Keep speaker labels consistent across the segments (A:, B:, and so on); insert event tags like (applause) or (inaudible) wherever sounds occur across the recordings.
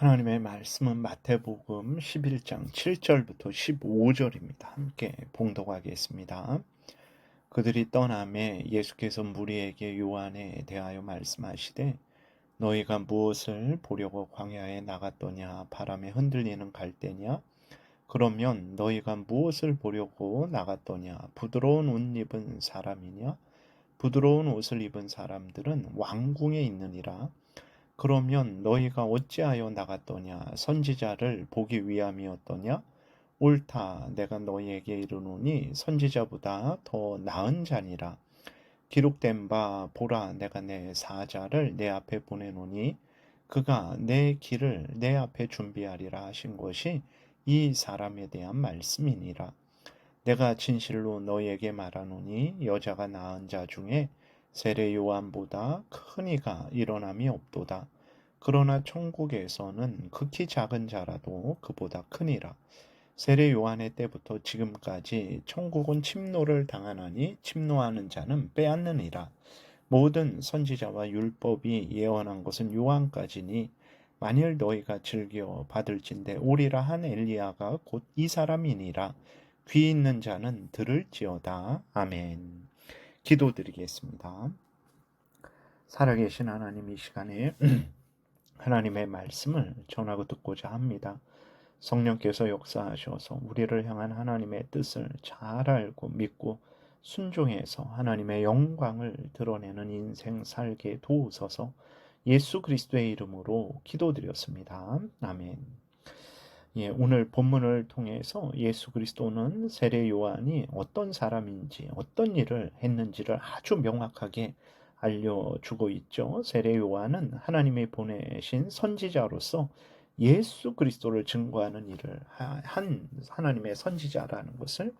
A: 하나님의 말씀은 마태복음 11장 7절부터 15절입니다. 함께 봉독하겠습니다. 그들이 떠남에 예수께서 무리에게 요한에 대하여 말씀하시되 너희가 무엇을 보려고 광야에 나갔더냐? 바람에 흔들리는 갈대냐? 그러면 너희가 무엇을 보려고 나갔더냐? 부드러운 옷 입은 사람이냐? 부드러운 옷을 입은 사람들은 왕궁에 있느니라 그러면 너희가 어찌하여 나갔더냐? 선지자를 보기 위함이었더냐? 옳다. 내가 너희에게 이르노니 선지자보다 더 나은 자니라. 기록된 바 보라 내가 내 사자를 내 앞에 보내노니 그가 내 길을 내 앞에 준비하리라 하신 것이 이 사람에 대한 말씀이니라. 내가 진실로 너희에게 말하노니 여자가 낳은 자 중에 세례 요한보다 큰 이가 일어남이 없도다. 그러나 천국에서는 극히 작은 자라도 그보다 크니라. 세례 요한의 때부터 지금까지 천국은 침노를 당하나니 침노하는 자는 빼앗느니라. 모든 선지자와 율법이 예언한 것은 요한까지니 만일 너희가 즐겨 받을진대 오리라 한 엘리야가 곧 이 사람이니라. 귀 있는 자는 들을지어다. 아멘. 기도드리겠습니다. 살아계신 하나님 이 시간에 (clears throat) 하나님의 말씀을 전하고 듣고자 합니다. 성령께서 역사하셔서 우리를 향한 하나님의 뜻을 잘 알고 믿고 순종해서 하나님의 영광을 드러내는 인생 살게 도우소서 예수 그리스도의 이름으로 기도드렸습니다. 아멘. 예, 오늘 본문을 통해서 예수 그리스도는 세례 요한이 어떤 사람인지 어떤 일을 했는지를 아주 명확하게 알려주고 있죠. 세례 요한은 하나님이 보내신 선지자로서 예수 그리스도를 증거하는 일을 한 하나님의 선지자라는 것을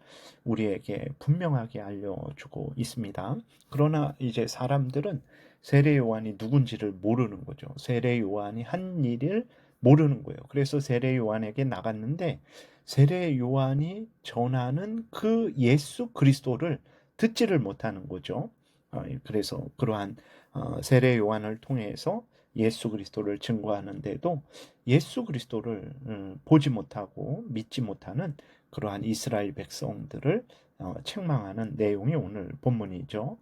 A: 우리에게 분명하게 알려주고 있습니다. 그러나 이제 사람들은 세례 요한이 누군지를 모르는 거죠. 세례 요한이 한 일을 모르는 거예요. 그래서 세례 요한에게 나갔는데 세례 요한이 전하는 그 예수 그리스도를 듣지를 못하는 거죠. 어, 그래서 그러한 어, 세례 요한을 통해서 예수 그리스도를 증거하는데도 예수 그리스도를 음, 보지 못하고 믿지 못하는 그러한 이스라엘 백성들을 어, 책망하는 내용이 오늘 본문이죠.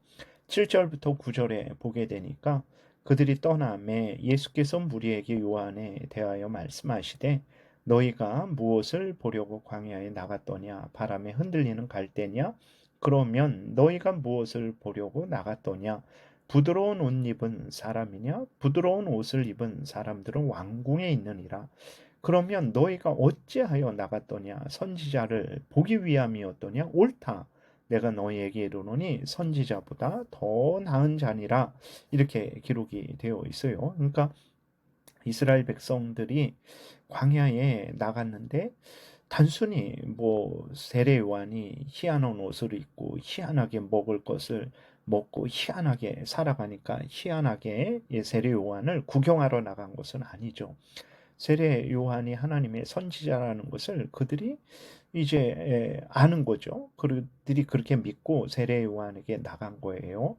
A: 7절부터 9절에 보게 되니까 그들이 떠남에 예수께서 무리에게 요한에 대하여 말씀하시되 너희가 무엇을 보려고 광야에 나갔더냐? 바람에 흔들리는 갈대냐? 그러면 너희가 무엇을 보려고 나갔더냐? 부드러운 옷 입은 사람이냐? 부드러운 옷을 입은 사람들은 왕궁에 있느니라. 그러면 너희가 어찌하여 나갔더냐? 선지자를 보기 위함이었더냐? 옳다 내가 너희에게 이르노니 선지자보다 더 나은 자니라 이렇게 기록이 되어 있어요. 그러니까 이스라엘 백성들이 광야에 나갔는데 단순히 뭐 세례 요한이 희한한 옷을 입고 희한하게 먹을 것을 먹고 희한하게 살아가니까 희한하게 세례 요한을 구경하러 나간 것은 아니죠. 세례 요한이 하나님의 선지자라는 것을 그들이 이제 아는 거죠. 그들이 그렇게 믿고 세례 요한에게 나간 거예요.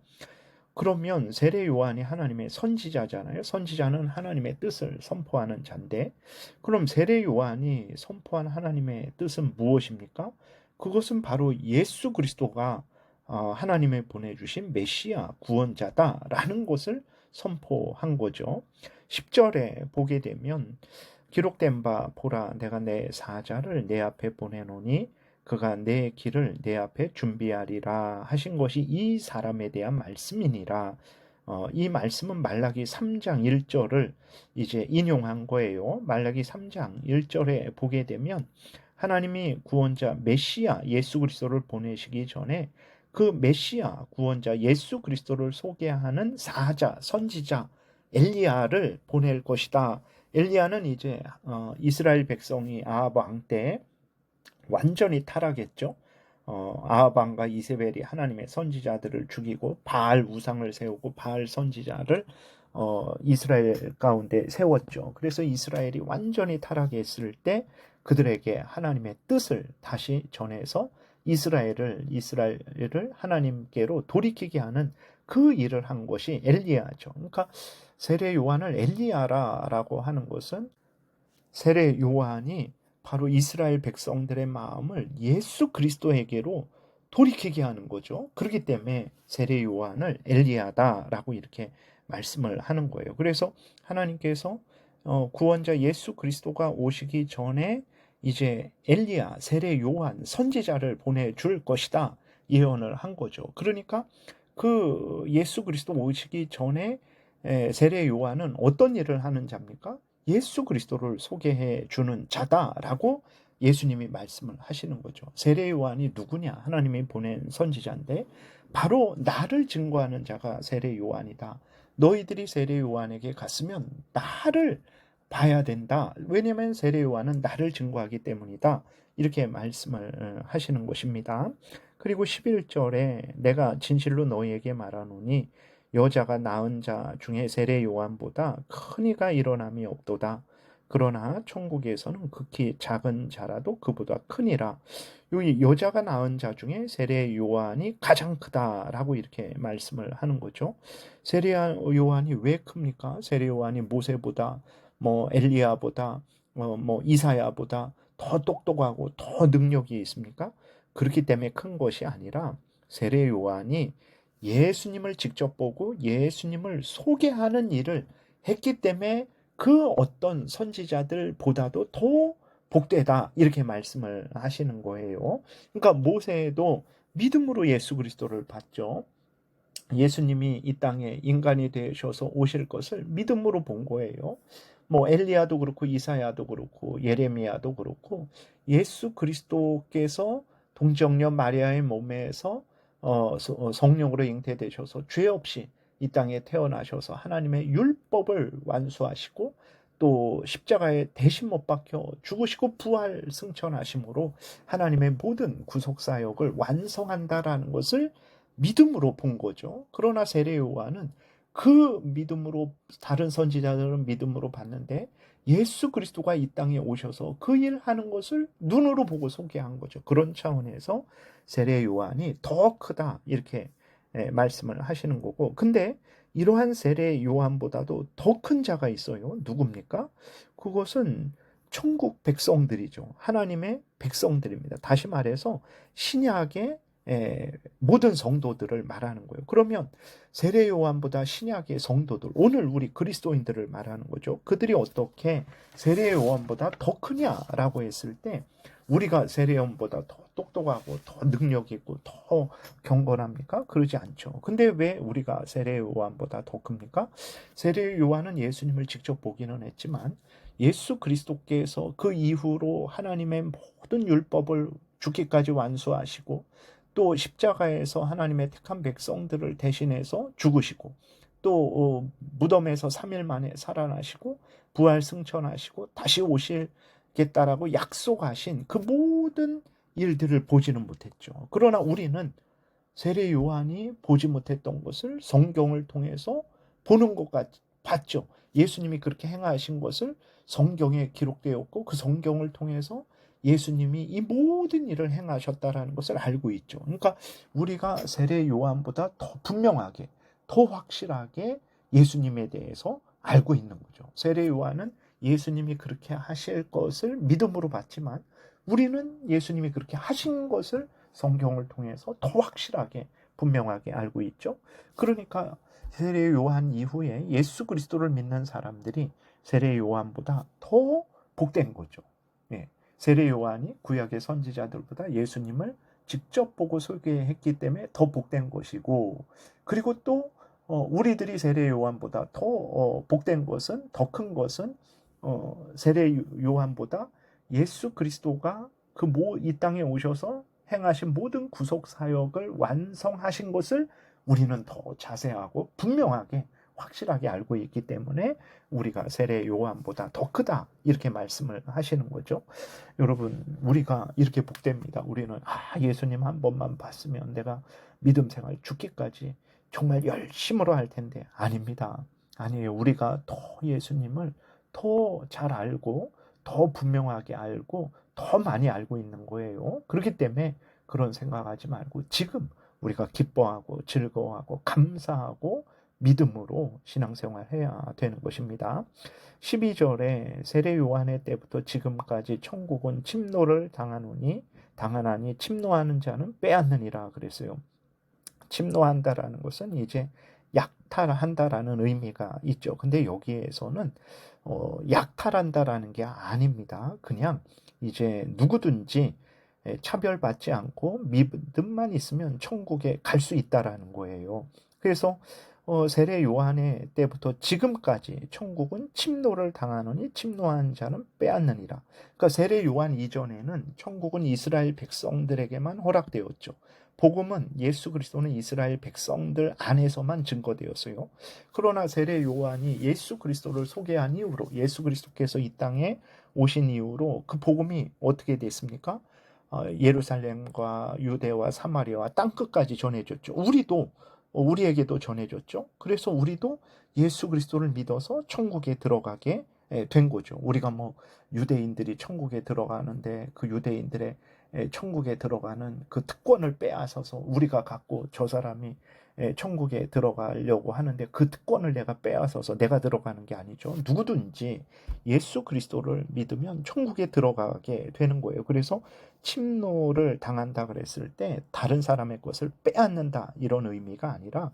A: 그러면 세례 요한이 하나님의 선지자잖아요. 선지자는 하나님의 뜻을 선포하는 자인데, 그럼 세례 요한이 선포한 하나님의 뜻은 무엇입니까? 그것은 바로 예수 그리스도가 어, 하나님의 보내주신 메시아 구원자다라는 것을 선포한 거죠. 10절에 보게 되면 기록된 바 보라 내가 내 사자를 내 앞에 보내노니 그가 내 길을 내 앞에 준비하리라 하신 것이 이 사람에 대한 말씀이니라. 어, 이 말씀은 말라기 3장 1절을 이제 인용한 거예요. 말라기 3장 1절에 보게 되면 하나님이 구원자 메시아 예수 그리스도를 보내시기 전에 그 메시아 구원자 예수 그리스도를 소개하는 사자 선지자 엘리야를 보낼 것이다. 엘리야는 이제 어, 이스라엘 백성이 아합 왕 때 완전히 타락했죠. 어, 아합 왕과 이세벨이 하나님의 선지자들을 죽이고 바알 우상을 세우고 바알 선지자를 어, 이스라엘 가운데 세웠죠. 그래서 이스라엘이 완전히 타락했을 때 그들에게 하나님의 뜻을 다시 전해서 이스라엘을 이스라엘을 하나님께로 돌이키게 하는 그 일을 한 것이 엘리야죠. 그러니까 세례 요한을 엘리야라라고 하는 것은 세례 요한이 바로 이스라엘 백성들의 마음을 예수 그리스도에게로 돌이키게 하는 거죠. 그렇기 때문에 세례 요한을 엘리야다라고 이렇게 말씀을 하는 거예요. 그래서 하나님께서 어, 구원자 예수 그리스도가 오시기 전에 이제 엘리야, 세례 요한, 선지자를 보내 줄 것이다 예언을 한 거죠. 그러니까 그 예수 그리스도 오시기 전에 세례 요한은 어떤 일을 하는 자입니까? 예수 그리스도를 소개해 주는 자다라고 예수님이 말씀을 하시는 거죠. 세례 요한이 누구냐? 하나님이 보낸 선지자인데 바로 나를 증거하는 자가 세례 요한이다. 너희들이 세례 요한에게 갔으면 나를 봐야 된다. 왜냐하면 세례 요한은 나를 증거하기 때문이다. 이렇게 말씀을 어, 하시는 것입니다. 그리고 11절에 내가 진실로 너희에게 말하노니 여자가 낳은 자 중에 세례 요한보다 큰 이가 일어남이 없도다. 그러나 천국에서는 극히 작은 자라도 그보다 크니라. 여기 여자가 낳은 자 중에 세례 요한이 가장 크다라고 이렇게 말씀을 하는 거죠. 세례 요한이 왜 큽니까? 세례 요한이 모세보다 뭐 엘리야보다 뭐, 뭐 이사야보다 더 똑똑하고 더 능력이 있습니까? 그렇기 때문에 큰 것이 아니라 세례 요한이 예수님을 직접 보고 예수님을 소개하는 일을 했기 때문에 그 어떤 선지자들보다도 더 복되다 이렇게 말씀을 하시는 거예요. 그러니까 모세도 믿음으로 예수 그리스도를 봤죠. 예수님이 이 땅에 인간이 되셔서 오실 것을 믿음으로 본 거예요. 뭐 엘리야도 그렇고 이사야도 그렇고 예레미야도 그렇고 예수 그리스도께서 동정녀 마리아의 몸에서 어, 어, 성령으로 잉태되셔서 죄 없이 이 땅에 태어나셔서 하나님의 율법을 완수하시고 또 십자가에 대신 못 박혀 죽으시고 부활 승천하심으로 하나님의 모든 구속 사역을 완성한다라는 것을 믿음으로 본 거죠. 그러나 세례 요한은 그 믿음으로 다른 선지자들은 믿음으로 봤는데 예수 그리스도가 이 땅에 오셔서 그 일 하는 것을 눈으로 보고 소개한 거죠. 그런 차원에서 세례 요한이 더 크다 이렇게 예, 말씀을 하시는 거고 근데 이러한 세례 요한보다도 더 큰 자가 있어요. 누굽니까? 그것은 천국 백성들이죠. 하나님의 백성들입니다. 다시 말해서 신약의 에, 모든 성도들을 말하는 거예요. 그러면 세례 요한보다 신약의 성도들, 오늘 우리 그리스도인들을 말하는 거죠. 그들이 어떻게 세례 요한보다 더 크냐라고 했을 때 우리가 세례 요한보다 더 똑똑하고 더 능력 있고 더 경건합니까? 그러지 않죠. 근데 왜 우리가 세례 요한보다 더 큽니까? 세례 요한은 예수님을 직접 보기는 했지만 예수 그리스도께서 그 이후로 하나님의 모든 율법을 죽기까지 완수하시고 또 십자가에서 하나님의 택한 백성들을 대신해서 죽으시고 또 어, 무덤에서 3일 만에 살아나시고 부활 승천하시고 다시 오실겠다라고 약속하신 그 모든 일들을 보지는 못했죠. 그러나 우리는 세례 요한이 보지 못했던 것을 성경을 통해서 보는 것 같, 봤죠. 예수님이 그렇게 행하신 것을 성경에 기록되었고 그 성경을 통해서 예수님이 이 모든 일을 행하셨다라는 것을 알고 있죠. 그러니까 우리가 세례 요한보다 더 분명하게, 더 확실하게 예수님에 대해서 알고 있는 거죠. 세례 요한은 예수님이 그렇게 하실 것을 믿음으로 봤지만 우리는 예수님이 그렇게 하신 것을 성경을 통해서 더 확실하게 분명하게 알고 있죠. 그러니까 세례 요한 이후에 예수 그리스도를 믿는 사람들이 세례 요한보다 더 복된 거죠. 예. 세례 요한이 구약의 선지자들보다 예수님을 직접 보고 소개했기 때문에 더 복된 것이고 그리고 또 어, 우리들이 세례 요한보다 더 어, 복된 것은 더 큰 것은 어, 세례 요한보다 예수 그리스도가 그이 땅에 오셔서 행하신 모든 구속 사역을 완성하신 것을 우리는 더 자세하고 분명하게 확실하게 알고 있기 때문에 우리가 세례 요한보다 더 크다 이렇게 말씀을 하시는 거죠. 여러분 우리가 이렇게 복됩니다. 우리는 아 예수님 한 번만 봤으면 내가 믿음 생활 죽기까지 정말 열심으로 할 텐데 아닙니다. 아니에요. 우리가 더 예수님을 더 잘 알고 더 분명하게 알고 더 많이 알고 있는 거예요. 그렇기 때문에 그런 생각하지 말고 지금 우리가 기뻐하고 즐거워하고 감사하고 믿음으로 신앙생활 해야 되는 것입니다. 12절에 세례 요한의 때부터 지금까지 천국은 침노를 당하노니 당하나니 침노하는 자는 빼앗느니라 그랬어요. 침노한다라는 것은 이제 약탈한다라는 의미가 있죠. 근데 여기에서는 어, 약탈한다라는 게 아닙니다. 그냥 이제 누구든지 차별받지 않고 믿음만 있으면 천국에 갈 수 있다라는 거예요. 그래서 어, 세례 요한의 때부터 지금까지 천국은 침노를 당하노니 침노한 자는 빼앗느니라. 그러니까 세례 요한 이전에는 천국은 이스라엘 백성들에게만 허락되었죠. 복음은 예수 그리스도는 이스라엘 백성들 안에서만 증거되었어요. 그러나 세례 요한이 예수 그리스도를 소개한 이후로 예수 그리스도께서 이 땅에 오신 이후로 그 복음이 어떻게 됐습니까? 어, 예루살렘과 유대와 사마리아와 땅 끝까지 전해졌죠. 우리도 어, 우리에게도 전해줬죠. 그래서 우리도 예수 그리스도를 믿어서 천국에 들어가게 예, 된 거죠. 우리가 뭐 유대인들이 천국에 들어가는데 그 유대인들의 예, 천국에 들어가는 그 특권을 빼앗아서 우리가 갖고 저 사람이 예, 천국에 들어가려고 하는데 그 특권을 내가 빼앗아서 내가 들어가는 게 아니죠. 누구든지 예수 그리스도를 믿으면 천국에 들어가게 되는 거예요. 그래서 침노를 당한다 그랬을 때 다른 사람의 것을 빼앗는다 이런 의미가 아니라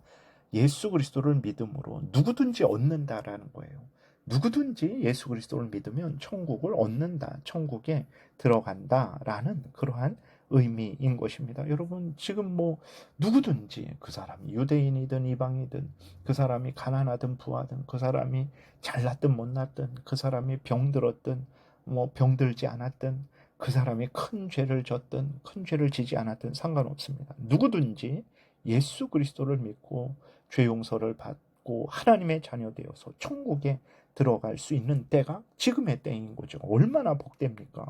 A: 예수 그리스도를 믿음으로 누구든지 얻는다라는 거예요. 누구든지 예수 그리스도를 믿으면 천국을 얻는다, 천국에 들어간다라는 그러한 의미인 것입니다. 여러분, 지금 뭐 누구든지 그 사람이 유대인이든 이방이든 그 사람이 가난하든 부하든 그 사람이 잘났든 못났든 그 사람이 병들었든 뭐 병들지 않았든 그 사람이 큰 죄를 졌든 큰 죄를 지지 않았든 상관없습니다. 누구든지 예수 그리스도를 믿고 죄 용서를 받고 하나님의 자녀 되어서 천국에 들어갈 수 있는 때가 지금의 때인 거죠. 얼마나 복됩니까?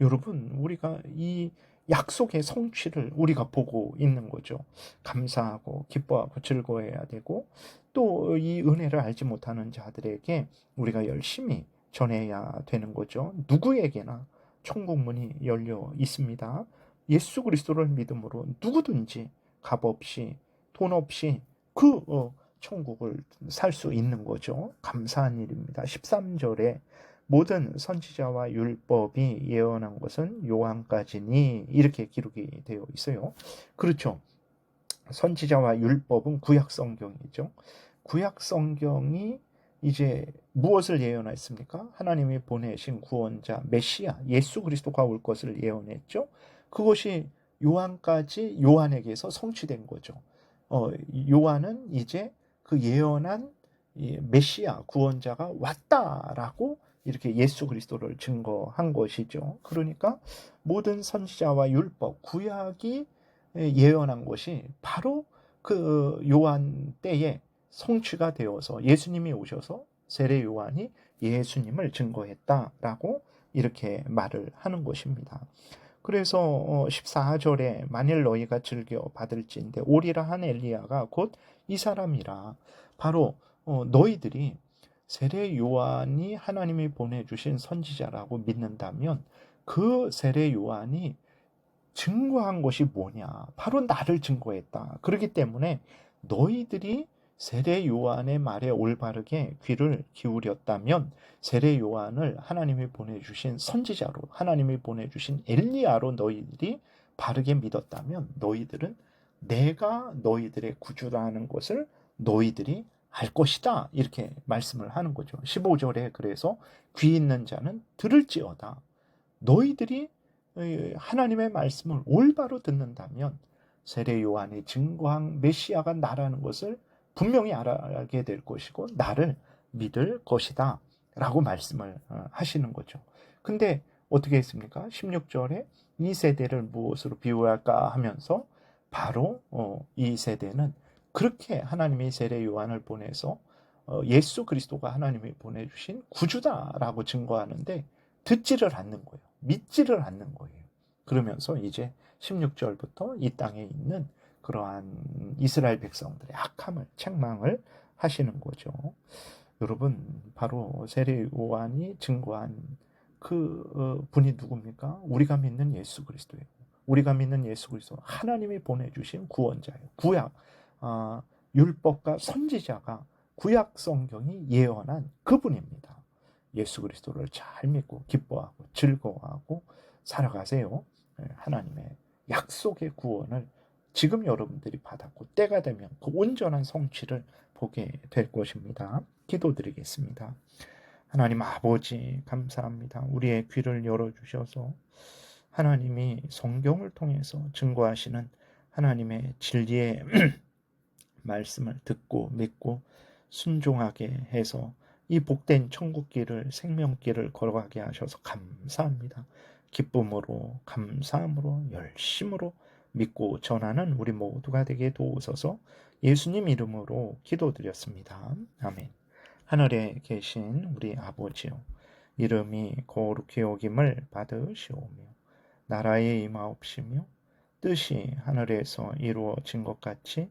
A: 여러분, 우리가 이 약속의 성취를 우리가 보고 있는 거죠. 감사하고 기뻐하고 즐거워해야 되고 또 이 은혜를 알지 못하는 자들에게 우리가 열심히 전해야 되는 거죠. 누구에게나 천국문이 열려 있습니다. 예수 그리스도를 믿음으로 누구든지 값 없이 돈 없이 그 어, 천국을 살 수 있는 거죠. 감사한 일입니다. 13절에 모든 선지자와 율법이 예언한 것은 요한까지니 이렇게 기록이 되어 있어요. 그렇죠. 선지자와 율법은 구약 성경이죠. 구약 성경이 이제 무엇을 예언했습니까? 하나님이 보내신 구원자 메시아 예수 그리스도가 올 것을 예언했죠. 그것이 요한까지 요한에게서 성취된 거죠. 어, 요한은 이제 그 예언한 메시아 구원자가 왔다라고 이렇게 예수 그리스도를 증거한 것이죠. 그러니까 모든 선지자와 율법, 구약이 예언한 것이 바로 그 요한 때에 성취가 되어서 예수님이 오셔서 세례 요한이 예수님을 증거했다라고 이렇게 말을 하는 것입니다. 그래서 14절에 어, 만일 너희가 즐겨 받을지인데 오리라 한 엘리야가 곧 이 사람이라 바로 어, 너희들이 세례 요한이 하나님이 보내주신 선지자라고 믿는다면 그 세례 요한이 증거한 것이 뭐냐? 바로 나를 증거했다. 그렇기 때문에 너희들이 세례 요한의 말에 올바르게 귀를 기울였다면 세례 요한을 하나님이 보내주신 선지자로 하나님이 보내주신 엘리야로 너희들이 바르게 믿었다면 너희들은 내가 너희들의 구주라는 것을 너희들이 알 것이다. 이렇게 말씀을 하는 거죠. 15절에 그래서 귀 있는 자는 들을지어다. 너희들이 하나님의 말씀을 올바로 듣는다면 세례 요한이 증거한 메시아가 나라는 것을 분명히 알게 될 것이고 나를 믿을 것이다. 라고 말씀을 어, 하시는 거죠. 근데 어떻게 했습니까? 16절에 이 세대를 무엇으로 비유할까 하면서 바로 어, 이 세대는 그렇게 하나님이 세례 요한을 보내서 어, 예수 그리스도가 하나님이 보내주신 구주다라고 증거하는데 듣지를 않는 거예요. 믿지를 않는 거예요. 그러면서 이제 16절부터 이 땅에 있는 그러한 이스라엘 백성들의 악함을 책망을 하시는 거죠. 여러분 바로 세례 요한이 증거한 그 어, 분이 누굽니까? 우리가 믿는 예수 그리스도예요. 우리가 믿는 예수 그리스도 하나님이 보내주신 구원자예요. 구약 아, 율법과 선지자가 구약 성경이 예언한 그분입니다. 예수 그리스도를 잘 믿고 기뻐하고 즐거워하고 살아가세요. 예, 하나님의 약속의 구원을 지금 여러분들이 받았고 때가 되면 그 온전한 성취를 보게 될 것입니다. 기도드리겠습니다. 하나님 아버지 감사합니다. 우리의 귀를 열어 주셔서 하나님이 성경을 통해서 증거하시는 하나님의 진리의 (clears throat) 말씀을 듣고 믿고 순종하게 해서 이 복된 천국길을 생명길을 걸어가게 하셔서 감사합니다. 기쁨으로 감사함으로 열심으로 믿고 전하는 우리 모두가 되게 도우소서 예수님 이름으로 기도드렸습니다. 아멘. 하늘에 계신 우리 아버지요 이름이 거룩히 여김을 받으시오며 나라의 임하옵시며 뜻이 하늘에서 이루어진 것 같이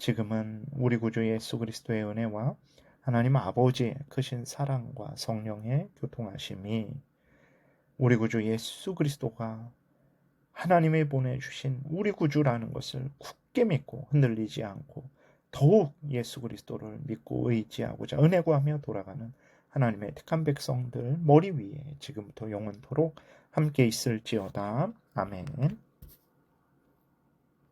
A: 지금은 우리 구주 예수 그리스도의 은혜와 하나님 아버지의 크신 사랑과 성령의 교통하심이 우리 구주 예수 그리스도가 하나님이 보내주신 우리 구주라는 것을 굳게 믿고 흔들리지 않고 더욱 예수 그리스도를 믿고 의지하고자 은혜 구하며 돌아가는 하나님의 택한 백성들 머리 위에 지금부터 영원토록 함께 있을지어다. 아멘.